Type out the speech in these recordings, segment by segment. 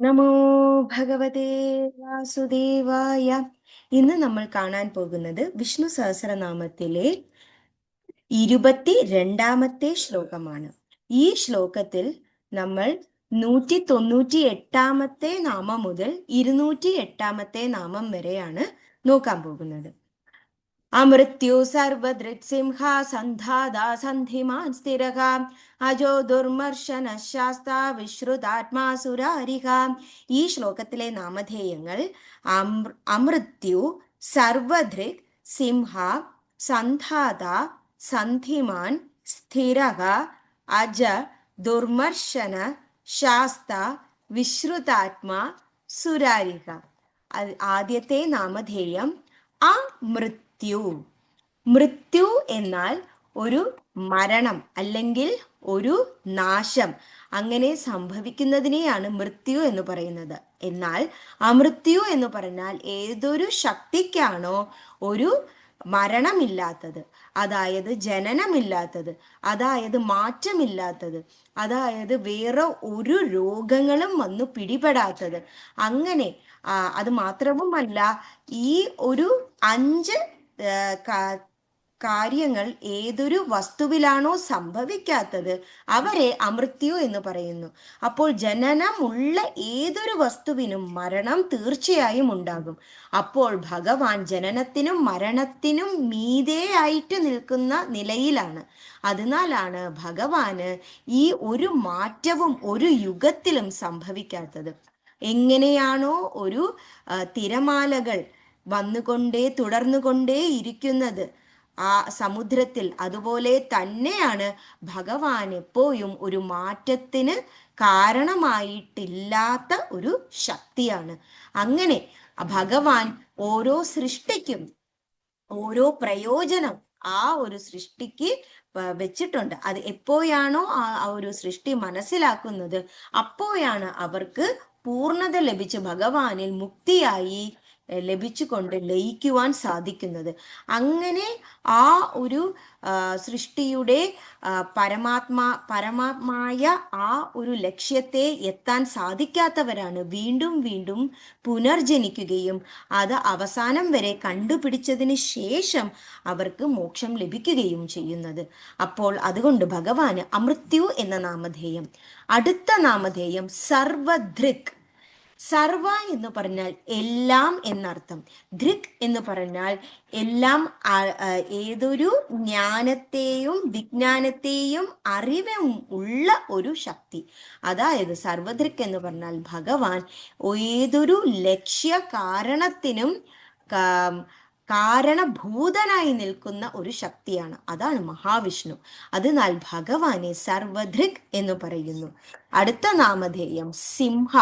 നമോ ഭഗവതേ വാസുദേവായ. ഇന്ന് നമ്മൾ കാണാൻ പോകുന്നത് വിഷ്ണു സഹസ്രനാമത്തിലെ ഇരുപത്തി രണ്ടാമത്തെ ശ്ലോകമാണ്. ഈ ശ്ലോകത്തിൽ നമ്മൾ നൂറ്റി തൊണ്ണൂറ്റി എട്ടാമത്തെ നാമം മുതൽ ഇരുന്നൂറ്റി എട്ടാമത്തെ നാമം വരെയാണ് നോക്കാൻ പോകുന്നത്. അമൃത്യു സർവദൃക്സിംഹ സന്ധാതാ സന്ധിമാൻ സ്ഥിരക. അജോ ദുർമർശന ശാസ്ത വിശ്രുതാത്മാസുരാരിക ഈ ശ്ലോകത്തിലെ നാമധേയങ്ങൾ അമൃത്യു സർവദൃക് സിംഹ സന്ധാത സന്ധിമാൻ സ്ഥിരക. അജ ദുർമർശന ശാസ്ത വിശ്രുതാത്മാ സുരാരിക. ആദ്യത്തെ നാമധേയം അമൃത്യു മൃത്യു എന്നാൽ ഒരു മരണം അല്ലെങ്കിൽ ഒരു നാശം. അങ്ങനെ സംഭവിക്കുന്നതിനെയാണ് മൃത്യു എന്ന് പറയുന്നത്. എന്നാൽ അമൃത്യു എന്ന് പറഞ്ഞാൽ ഏതൊരു ശക്തിക്കാണോ ഒരു മരണമില്ലാത്തത്. അതായത് ജനനമില്ലാത്തത്. അതായത് മാറ്റമില്ലാത്തത്. അതായത് വേറെ ഒരു രോഗങ്ങളും വന്ന് പിടിപെടാത്തത്. അങ്ങനെ അത് മാത്രവുമല്ല ഈ ഒരു അഞ്ച് കാര്യങ്ങൾ ഏതൊരു വസ്തുവിലാണോ സംഭവിക്കാത്തത് അവരെ അമൃത്യു എന്ന് പറയുന്നു. അപ്പോൾ ജനനമുള്ള ഏതൊരു വസ്തുവിനും മരണം തീർച്ചയായും ഉണ്ടാകും. അപ്പോൾ ഭഗവാൻ ജനനത്തിനും മരണത്തിനും മീതേയായിട്ട് നിൽക്കുന്ന നിലയിലാണ്. അതിനാലാണ് ഭഗവാന് ഈ ഒരു മാറ്റവും ഒരു യുഗത്തിലും സംഭവിക്കാത്തത്. എങ്ങനെയാണോ ഒരു തിരമാലകൾ വന്നുകൊണ്ടേ തുടർന്നുകൊണ്ടേ ഇരിക്കുന്നത്. ആ സമുദ്രത്തിൽ അതുപോലെ തന്നെയാണ് ഭഗവാൻ എപ്പോഴും ഒരു മാറ്റത്തിന് കാരണമായിട്ടില്ലാത്ത ഒരു ശക്തിയാണ്. അങ്ങനെ ഭഗവാൻ ഓരോ സൃഷ്ടിക്കും ഓരോ പ്രയോജനം ആ ഒരു സൃഷ്ടിക്ക് വെച്ചിട്ടുണ്ട്. അത് എപ്പോഴാണോ ആ ഒരു സൃഷ്ടി മനസ്സിലാക്കുന്നത് അപ്പോഴാണ് അവർക്ക് പൂർണത ലഭിച്ച് ഭഗവാനിൽ മുക്തിയായി ലഭിച്ചുകൊണ്ട് ലയിക്കുവാൻ സാധിക്കുന്നത്. അങ്ങനെ ആ ഒരു സൃഷ്ടിയുടെ പരമാത്മാ പരമാത്മായ ആ ഒരു ലക്ഷ്യത്തെ എത്താൻ സാധിക്കാത്തവരാണ് വീണ്ടും വീണ്ടും പുനർജനിക്കുകയും അത് അവസാനം വരെ കണ്ടുപിടിച്ചതിന് ശേഷം അവർക്ക് മോക്ഷം ലഭിക്കുകയും ചെയ്യുന്നത്. അപ്പോൾ അതുകൊണ്ട് ഭഗവാന് അമൃത്യു എന്ന നാമധേയം. അടുത്ത നാമധേയം സർവധൃക്. സർവ എന്ന് പറഞ്ഞാൽ എല്ലാം എന്നർത്ഥം. ധൃക് എന്ന് പറഞ്ഞാൽ എല്ലാം ഏതൊരു ജ്ഞാനത്തെയും വിജ്ഞാനത്തെയും അറിവും ഉള്ള ഒരു ശക്തി. അതായത് സർവധൃക് എന്ന് പറഞ്ഞാൽ ഭഗവാൻ ഏതൊരു ലക്ഷ്യ കാരണത്തിനും കാരണഭൂതനായി നിൽക്കുന്ന ഒരു ശക്തിയാണ്. അതാണ് മഹാവിഷ്ണു. അതിനാൽ ഭഗവാനെ സർവധൃക് എന്ന് പറയുന്നു. അടുത്ത നാമധേയം സിംഹ.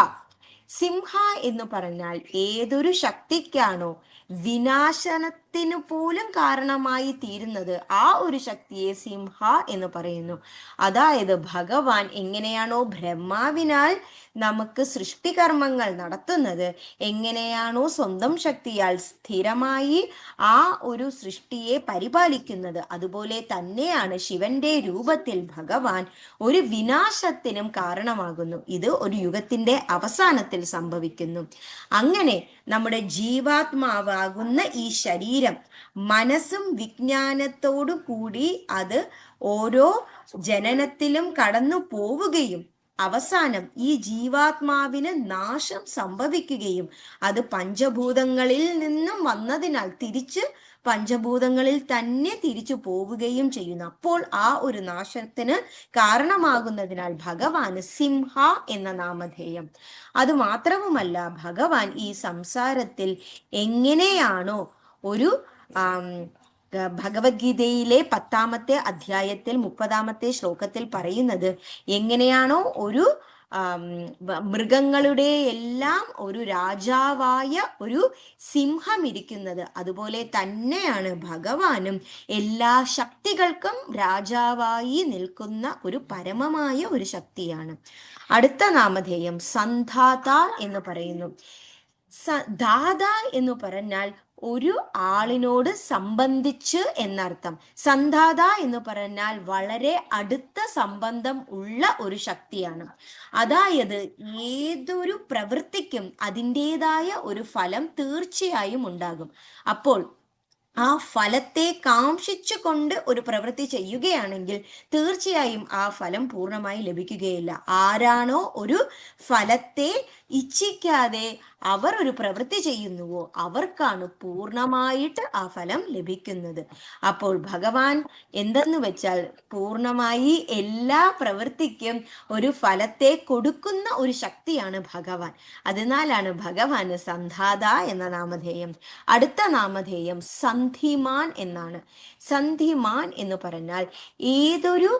സിംഹ എന്ന് പറഞ്ഞാൽ ഏതൊരു ശക്തിക്കാണോ വിനാശനത്തിനു പോലും കാരണമായി തീരുന്നത് ആ ഒരു ശക്തിയെ സിംഹ എന്ന് പറയുന്നു. അതായത് ഭഗവാൻ എങ്ങനെയാണോ ബ്രഹ്മാവിനാൽ നമുക്ക് സൃഷ്ടികർമ്മങ്ങൾ നടത്തുന്നത് എങ്ങനെയാണോ സ്വന്തം ശക്തിയാൽ സ്ഥിരമായി ആ ഒരു സൃഷ്ടിയെ പരിപാലിക്കുന്നത് അതുപോലെ തന്നെയാണ് ശിവന്റെ രൂപത്തിൽ ഭഗവാൻ ഒരു വിനാശത്തിനും കാരണമാകുന്നു. ഇത് ഒരു യുഗത്തിന്റെ അവസാനത്തിൽ സംഭവിക്കുന്നു. അങ്ങനെ നമ്മുടെ ജീവാത്മാവാകുന്ന ഈ ശരീരം മനസ്സും വിജ്ഞാനത്തോടു കൂടി അത് ഓരോ ജനനത്തിലും കടന്നു പോവുകയും അവസാനം ഈ ജീവാത്മാവിന് നാശം സംഭവിക്കുകയും അത് പഞ്ചഭൂതങ്ങളിൽ നിന്നും വന്നതിനാൽ തിരിച്ച് പഞ്ചഭൂതങ്ങളിൽ തന്നെ തിരിച്ചു പോവുകയും ചെയ്യുന്നു. അപ്പോൾ ആ ഒരു നാശത്തിന് കാരണമാകുന്നതിനാൽ ഭഗവാന് സിംഹ എന്ന നാമധേയം. അത് മാത്രവുമല്ല ഭഗവാൻ ഈ സംസാരത്തിൽ എങ്ങനെയാണോ ഒരു ഭഗവത്ഗീതയിലെ പത്താമത്തെ അധ്യായത്തിൽ മുപ്പതാമത്തെ ശ്ലോകത്തിൽ പറയുന്നത് എങ്ങനെയാണോ ഒരു മൃഗങ്ങളുടെ എല്ലാം ഒരു രാജാവായ ഒരു സിംഹം ഇരിക്കുന്നത്. അതുപോലെ തന്നെയാണ് ഭഗവാനും എല്ലാ ശക്തികൾക്കും രാജാവായി നിൽക്കുന്ന ഒരു പരമമായ ഒരു ശക്തിയാണ്. അടുത്ത നാമധേയം സന്ധാത എന്ന് പറയുന്നു. ദാത എന്ന് പറഞ്ഞാൽ ഒരു ആളിനോട് സംബന്ധിച്ച് എന്നർത്ഥം. സന്ധാത എന്ന് പറഞ്ഞാൽ വളരെ അടുത്ത സംബന്ധം ഉള്ള ഒരു ശക്തിയാണ്. അതായത് ഏതൊരു പ്രവൃത്തിക്കും അതിന്റെതായ ഒരു ഫലം തീർച്ചയായും ഉണ്ടാകും. അപ്പോൾ ആ ഫലത്തെ കാംക്ഷിച്ചു കൊണ്ട് ഒരു പ്രവൃത്തി ചെയ്യുകയാണെങ്കിൽ തീർച്ചയായും ആ ഫലം പൂർണമായി ലഭിക്കുകയില്ല. ആരാണോ ഒരു ഫലത്തെ ഇച്ഛിക്കാതെ അവർ ഒരു പ്രവൃത്തി ചെയ്യുന്നുവോ അവർക്കാണ് പൂർണമായിട്ട് ആ ഫലം ലഭിക്കുന്നത്. അപ്പോൾ ഭഗവാൻ എന്തെന്ന് വെച്ചാൽ പൂർണമായി എല്ലാ പ്രവൃത്തിക്കും ഒരു ഫലത്തെ കൊടുക്കുന്ന ഒരു ശക്തിയാണ് ഭഗവാൻ. അതിനാലാണ് ഭഗവാന് സന്ധാത എന്ന നാമധേയം. അടുത്ത നാമധേയം സന്ധിമാൻ എന്നാണ്. സന്ധിമാൻ എന്ന് പറഞ്ഞാൽ ഏതൊരു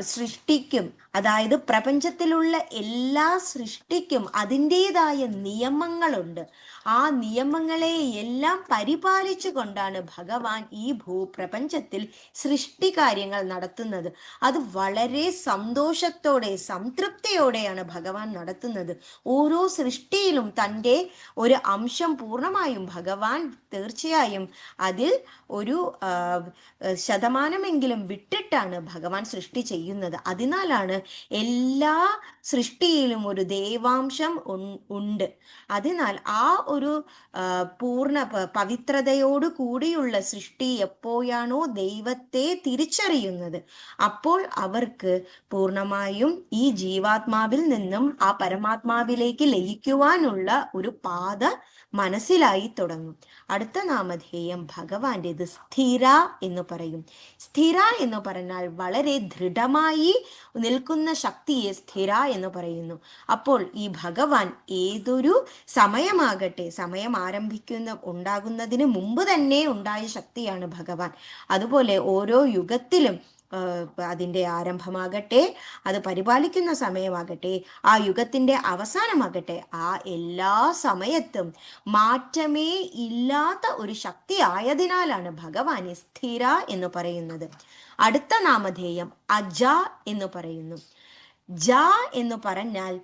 സൃഷ്ടിക്കും അതായത് പ്രപഞ്ചത്തിലുള്ള എല്ലാ സൃഷ്ടിക്കും അതിന്റെതായ നിയമങ്ങളുണ്ട്. ആ നിയമങ്ങളെ എല്ലാം പരിപാലിച്ചു കൊണ്ടാണ് ഭഗവാൻ ഈ ഭൂപ്രപഞ്ചത്തിൽ സൃഷ്ടി കാര്യങ്ങൾ നടത്തുന്നത്. അത് വളരെ സന്തോഷത്തോടെ സംതൃപ്തിയോടെയാണ് ഭഗവാൻ നടത്തുന്നത്. ഓരോ സൃഷ്ടിയിലും തന്റെ ഒരു അംശം പൂർണമായും ഭഗവാൻ തീർച്ചയായും അതിൽ ഒരു ശതമാനമെങ്കിലും വിട്ടിട്ടാണ് ഭഗവാൻ സൃഷ്ടി ചെയ്യുന്നത്. അതിനാലാണ് എല്ലാ സൃഷ്ടിയിലും ഒരു ദേവാംശം ഉണ്ട്. അതിനാൽ ആ ഒരു പൂർണ പവിത്രതയോട് കൂടിയുള്ള സൃഷ്ടി എപ്പോഴാണോ ദൈവത്തെ തിരിച്ചറിയുന്നത്. അപ്പോൾ അവർക്ക് പൂർണമായും ഈ ജീവാത്മാവിൽ നിന്നും ആ പരമാത്മാവിലേക്ക് ലയിക്കുവാനുള്ള ഒരു പാത മനസ്സിലായി തുടങ്ങും. അടുത്ത നാമധേയം ഭഗവാന്റേത് സ്ഥിര എന്ന് പറയും. സ്ഥിര എന്ന് പറഞ്ഞാൽ വളരെ ദൃഢമായി നിൽക്കുന്ന ശക്തിയെ സ്ഥിര എന്ന് പറയുന്നു. അപ്പോൾ ഈ ഭഗവാൻ ഏതൊരു സമയമാകട്ടെ സമയം ആരംഭിക്കുന്ന ഉണ്ടാകുന്നതിന് മുമ്പ് തന്നെ ഉണ്ടായ ശക്തിയാണ് ഭഗവാൻ. അതുപോലെ ഓരോ യുഗത്തിലും അതിന്റെ ആരംഭമാകട്ടെ അത് പരിപാലിക്കുന്ന സമയമാകട്ടെ ആ യുഗത്തിന്റെ അവസാനമാകട്ടെ ആ എല്ലാ സമയത്തും മാറ്റമേ ഇല്ലാത്ത ഒരു ശക്തി ആയതിനാലാണ് ഭഗവാനെ സ്ഥിര എന്ന് പറയുന്നത്. അടുത്ത നാമധേയം അജ എന്ന് പറയുന്നു. ജ എന്ന് പറഞ്ഞാൽ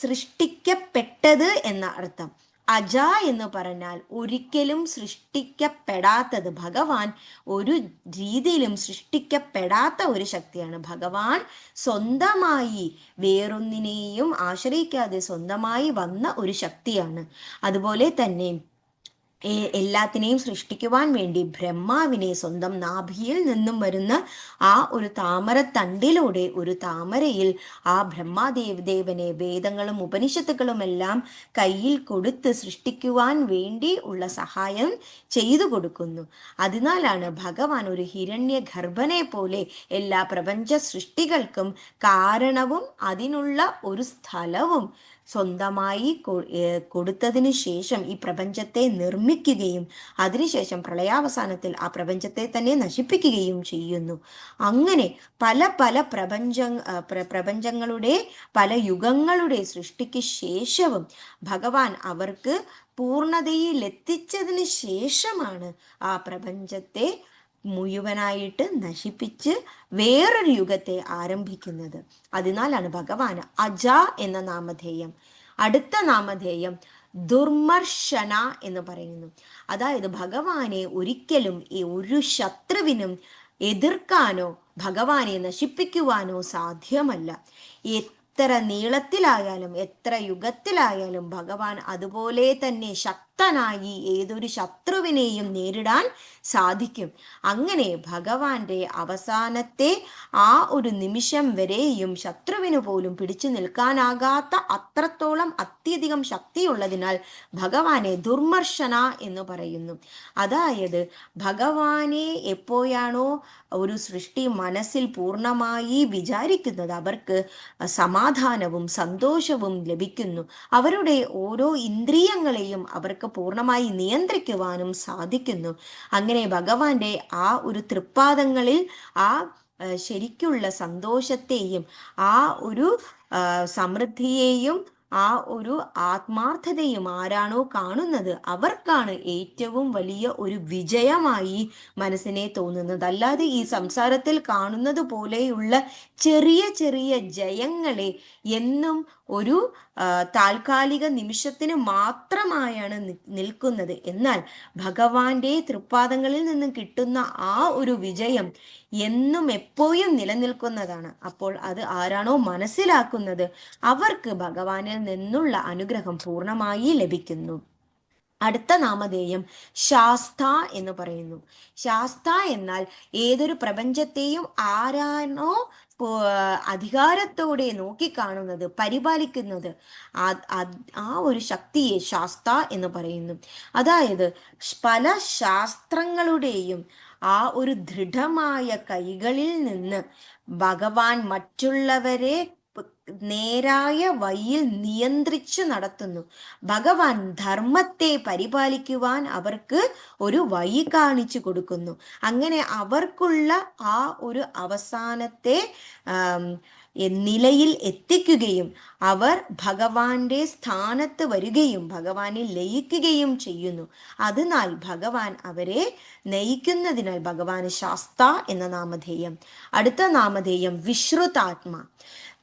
സൃഷ്ടിക്കപ്പെട്ടത് എന്ന അർത്ഥം. അജ എന്ന് പറഞ്ഞാൽ ഒരിക്കലും സൃഷ്ടിക്കപ്പെടാത്തത് ഭഗവാൻ. ഒരു രീതിയിലും സൃഷ്ടിക്കപ്പെടാത്ത ഒരു ശക്തിയാണ് ഭഗവാൻ. സ്വന്തമായി വേറൊന്നിനെയും ആശ്രയിക്കാതെ സ്വന്തമായി വന്ന ഒരു ശക്തിയാണ്. അതുപോലെ തന്നെ എല്ലാത്തിനെയും സൃഷ്ടിക്കുവാൻ വേണ്ടി ബ്രഹ്മാവിനെ സ്വന്തം നാഭിയിൽ നിന്നും വരുന്ന ആ ഒരു താമരത്തണ്ടിലൂടെ ഒരു താമരയിൽ ആ ബ്രഹ്മാദേവ് ദേവനെ വേദങ്ങളും ഉപനിഷത്തുക്കളും എല്ലാം കയ്യിൽ കൊടുത്ത് സൃഷ്ടിക്കുവാൻ വേണ്ടി ഉള്ള സഹായം ചെയ്തു കൊടുക്കുന്നു. അതിനാലാണ് ഭഗവാൻ ഒരു ഹിരണ്യ ഗർഭനെ പോലെ എല്ലാ പ്രപഞ്ച സൃഷ്ടികൾക്കും കാരണവും അതിനുള്ള ഒരു സ്ഥലവും സ്വന്തമായി കൊടുത്തതിന് ശേഷം ഈ പ്രപഞ്ചത്തെ നിർമ്മിക്കുകയും അതിനുശേഷം പ്രളയാവസാനത്തിൽ ആ പ്രപഞ്ചത്തെ തന്നെ നശിപ്പിക്കുകയും ചെയ്യുന്നു. അങ്ങനെ പല പല പ്രപഞ്ച പ്രപഞ്ചങ്ങളുടെ പല യുഗങ്ങളുടെ സൃഷ്ടിക്ക് ശേഷവും ഭഗവാൻ അവർക്ക് പൂർണതയിൽ എത്തിച്ചതിന് ശേഷമാണ് ആ പ്രപഞ്ചത്തെ മുഴുവനായിട്ട് നശിപ്പിച്ച് വേറൊരു യുഗത്തെ ആരംഭിക്കുന്നത്. അതിനാലാണ് ഭഗവാൻ അജ എന്ന നാമധേയം. അടുത്ത നാമധേയം ദുർമർശന എന്ന് പറയുന്നു. അതായത് ഭഗവാനെ ഒരിക്കലും ഈ ഒരു ശത്രുവിനും എതിർക്കാനോ ഭഗവാനെ നശിപ്പിക്കുവാനോ സാധ്യമല്ല. എത്ര നീളത്തിലായാലും എത്ര യുഗത്തിലായാലും ഭഗവാൻ അതുപോലെ തന്നെ ശക്തനായി ഏതൊരു ശത്രുവിനെയും നേരിടാൻ സാധിക്കും. അങ്ങനെ ഭഗവാന്റെ അവസാനത്തെ ആ ഒരു നിമിഷം വരെയും ശത്രുവിന് പോലും പിടിച്ചു നിൽക്കാനാകാത്ത അത്രത്തോളം അത്യധികം ശക്തിയുള്ളതിനാൽ ഭഗവാനെ ദുർമർശന എന്ന് പറയുന്നു. അതായത് ഭഗവാനെ എപ്പോഴാണോ ഒരു സൃഷ്ടി മനസ്സിൽ പൂർണമായി വിചാരിക്കുന്നത് അവർക്ക് സമാധാനവും സന്തോഷവും ലഭിക്കുന്നു. അവരുടെ ഓരോ ഇന്ദ്രിയങ്ങളെയും അവർക്ക് പൂർണമായി നിയന്ത്രിക്കുവാനും സാധിക്കുന്നു. അങ്ങനെ ഭഗവാന്റെ ആ ഒരു തൃപ്പാദങ്ങളിൽ ആ ശരിക്കുള്ള സന്തോഷത്തെയും ആ ഒരു സമൃദ്ധിയെയും ആ ഒരു ആത്മാർത്ഥതയും ആരാണോ കാണുന്നത് അവർക്കാണ് ഏറ്റവും വലിയ ഒരു വിജയമായി മനസ്സിനെ തോന്നുന്നത്. അല്ലാതെ ഈ സംസാരത്തിൽ കാണുന്നത് പോലെയുള്ള ചെറിയ ചെറിയ ജയങ്ങളെ എന്നും ഒരു താൽക്കാലിക നിമിഷത്തിന് മാത്രമായാണ് നിൽക്കുന്നത്. എന്നാൽ ഭഗവാന്റെ തൃപ്പാദങ്ങളിൽ നിന്നും കിട്ടുന്ന ആ ഒരു വിജയം എന്നും എപ്പോഴും നിലനിൽക്കുന്നതാണ്. അപ്പോൾ അത് ആരാണോ മനസ്സിലാക്കുന്നത് അവർക്ക് ഭഗവാനിൽ നിന്നുള്ള അനുഗ്രഹം പൂർണമായി ലഭിക്കുന്നു. അടുത്ത നാമധേയം ശാസ്ത എന്ന് പറയുന്നു. ശാസ്ത എന്നാൽ ഏതൊരു പ്രപഞ്ചത്തെയും ആരാണോ അധികാരത്തോടെ നോക്കിക്കാണുന്നത് പരിപാലിക്കുന്നത്. ആ ഒരു ശക്തിയെ ശാസ്ത എന്ന് പറയുന്നു. അതായത് പല ശാസ്ത്രങ്ങളുടെയും ആ ഒരു ദൃഢമായ കൈകളിൽ നിന്ന് ഭഗവാൻ മറ്റുള്ളവരെ നേരായ വഴിയിൽ നിയന്ത്രിച്ചു നടത്തുന്നു. ഭഗവാൻ ധർമ്മത്തെ പരിപാലിക്കുവാൻ അവർക്ക് ഒരു വഴി കാണിച്ചു കൊടുക്കുന്നു. അങ്ങനെ അവർക്കുള്ള ആ ഒരു അവസാനത്തെ നിലയിൽ എത്തിക്കുകയും അവർ ഭഗവാന്റെ സ്ഥാനത്ത് വരികയും ഭഗവാനെ ലയിക്കുകയും ചെയ്യുന്നു. അതിനാൽ ഭഗവാൻ അവരെ നയിക്കുന്നതിനാൽ ഭഗവാന് ശാസ്ത എന്ന നാമധേയം. അടുത്ത നാമധേയം വിശ്രുതാത്മ.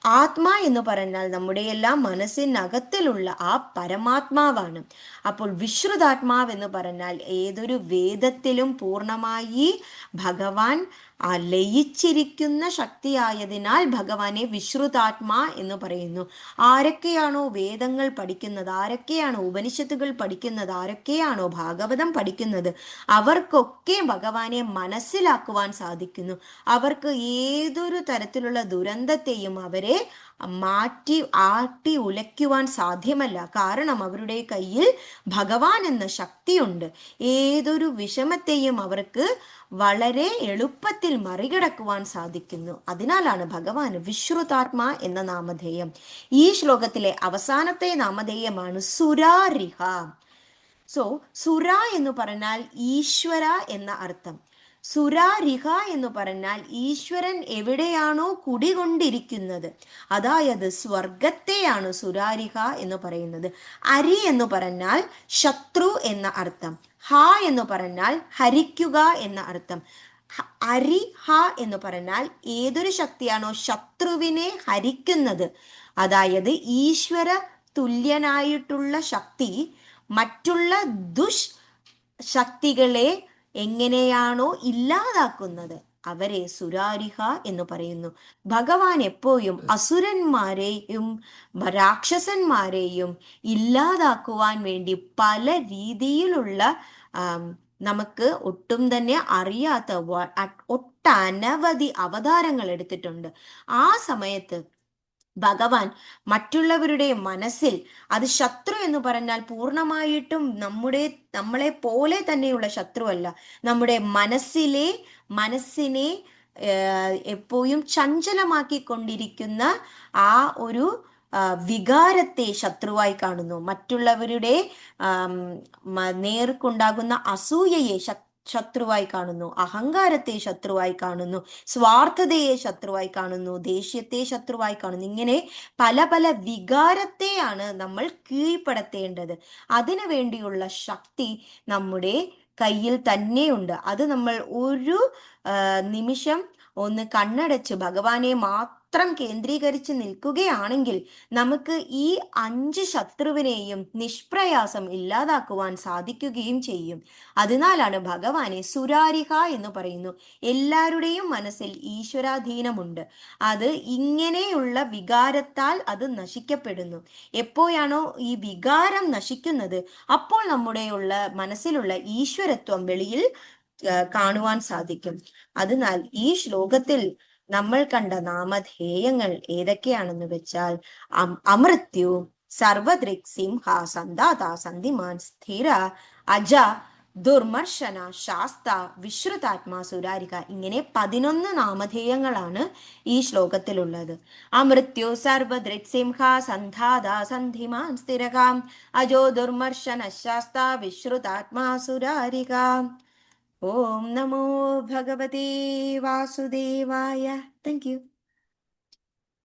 ആത്മാ എന്ന് പറഞ്ഞാൽ നമ്മുടെ എല്ലാം മനസ്സിനകത്തിലുള്ള ആ പരമാത്മാവാണ്. അപ്പോൾ വിശ്രുതാത്മാവ് എന്ന് പറഞ്ഞാൽ ഏതൊരു വേദത്തിലും പൂർണമായി ഭഗവാൻ ലയിച്ചിരിക്കുന്ന ശക്തിയായതിനാൽ ഭഗവാനെ വിശ്രുതാത്മാ എന്ന് പറയുന്നു. ആരൊക്കെയാണോ വേദങ്ങൾ പഠിക്കുന്നത് ആരൊക്കെയാണോ ഉപനിഷത്തുകൾ പഠിക്കുന്നത് ആരൊക്കെയാണോ ഭാഗവതം പഠിക്കുന്നത് അവർക്കൊക്കെ ഭഗവാനെ മനസ്സിലാക്കുവാൻ സാധിക്കുന്നു. അവർക്ക് ഏതൊരു തരത്തിലുള്ള ദുരന്തത്തെയും അവരെ മാറ്റി ആട്ടി ഉലയ്ക്കുവാൻ സാധ്യമല്ല. കാരണം അവരുടെ കയ്യിൽ ഭഗവാൻ എന്ന ശക്തിയുണ്ട്. ഏതൊരു വിഷമത്തെയും അവർക്ക് വളരെ എളുപ്പത്തിൽ മറികടക്കുവാൻ സാധിക്കുന്നു. അതിനാലാണ് ഭഗവാൻ വിശ്രുതാത്മ എന്ന നാമധേയം. ഈ ശ്ലോകത്തിലെ അവസാനത്തെ നാമധേയമാണ് സുരാരിഹ. സോ സുര എന്ന് പറഞ്ഞാൽ ഈശ്വര എന്ന അർത്ഥം. സുരാരിഹ എന്ന് പറഞ്ഞാൽ ഈശ്വരൻ എവിടെയാണോ കുടികൊണ്ടിരിക്കുന്നത്. അതായത് സ്വർഗത്തെയാണ് സുരാരിഹ എന്ന് പറയുന്നത്. അരി എന്ന് പറഞ്ഞാൽ ശത്രു എന്ന അർത്ഥം. ഹ എന്ന് പറഞ്ഞാൽ ഹരിക്കുക എന്ന അർത്ഥം. അരി ഹ എന്ന് പറഞ്ഞാൽ ഏതൊരു ശക്തിയാണോ ശത്രുവിനെ ഹരിക്കുന്നത്. അതായത് ഈശ്വര തുല്യനായിട്ടുള്ള ശക്തി മറ്റുള്ള ദുഷ് ശക്തികളെ എങ്ങനെയാണോ ഇല്ലാതാക്കുന്നത്. അവരെ സുരാരിഹ എന്ന് പറയുന്നു. ഭഗവാൻ എപ്പോഴും അസുരന്മാരെയും രാക്ഷസന്മാരെയും ഇല്ലാതാക്കുവാൻ വേണ്ടി പല രീതിയിലുള്ള നമുക്ക് ഒട്ടും തന്നെ അറിയാത്ത ഒട്ടനവധി അവതാരങ്ങൾ എടുത്തിട്ടുണ്ട്. ആ സമയത്ത് ഭഗവാൻ മറ്റുള്ളവരുടെ മനസ്സിൽ അത് ശത്രു എന്ന് പറഞ്ഞാൽ പൂർണമായിട്ടും നമ്മുടെ നമ്മളെ പോലെ തന്നെയുള്ള ശത്രുവല്ല. നമ്മുടെ മനസ്സിലെ മനസ്സിനെ എപ്പോഴും ചഞ്ചലമാക്കി കൊണ്ടിരിക്കുന്ന ആ ഒരു വികാരത്തെ ശത്രുവായി കാണുന്നു. മറ്റുള്ളവരുടെ നേർക്കുണ്ടാകുന്ന അസൂയയെ ശത്രുവായി കാണുന്നു. അഹങ്കാരത്തെ ശത്രുവായി കാണുന്നു. സ്വാർത്ഥതയെ ശത്രുവായി കാണുന്നു. ദേഷ്യത്തെ ശത്രുവായി കാണുന്നു. ഇങ്ങനെ പല പല വികാരത്തെയാണ് നമ്മൾ കീഴ്പ്പെടുത്തേണ്ടത്. അതിനു വേണ്ടിയുള്ള ശക്തി നമ്മുടെ കയ്യിൽ തന്നെയുണ്ട്. അത് നമ്മൾ ഒരു നിമിഷം ഒന്ന് കണ്ണടച്ച് ഭഗവാനെ മാത്രം മാത്രം കേന്ദ്രീകരിച്ച് നിൽക്കുകയാണെങ്കിൽ നമുക്ക് ഈ അഞ്ച് ശത്രുവിനെയും നിഷ്പ്രയാസം ഇല്ലാതാക്കുവാൻ സാധിക്കുകയും ചെയ്യും. അതിനാലാണ് ഭഗവാനെ സുരാരിഹ എന്ന് പറയുന്നു. എല്ലാവരുടെയും മനസ്സിൽ ഈശ്വരാധീനമുണ്ട്. അത് ഇങ്ങനെയുള്ള വികാരത്താൽ അത് നശിക്കപ്പെടുന്നു. എപ്പോഴാണോ ഈ വികാരം നശിക്കുന്നത് അപ്പോൾ നമ്മുടെയുള്ള മനസ്സിലുള്ള ഈശ്വരത്വം വെളിയിൽ കാണുവാൻ സാധിക്കും. അതിനാൽ ഈ ശ്ലോകത്തിൽ നമ്മൾ കണ്ട നാമധേയങ്ങൾ ഏതൊക്കെയാണെന്ന് വെച്ചാൽ അമൃത്യു സർവദൃക് സിംഹ സന്താത സന്ധിമാൻ സ്ഥിര അജ ദുർമർശന ശാസ്ത വിശ്രുതാത്മാ സുരാരിക ഇങ്ങനെ പതിനൊന്ന് നാമധേയങ്ങളാണ് ഈ ശ്ലോകത്തിലുള്ളത്. അമൃത്യു സർവദൃക് സിംഹ സന്ധാത സന്ധിമാൻ സ്ഥിരകാം അജോ ദുർമർശന ശാസ്ത വിശ്രുതാത്മാ സുരാരിക. ഓം നമോ ഭഗവതേ വാസുദേവായ താങ്ക് യു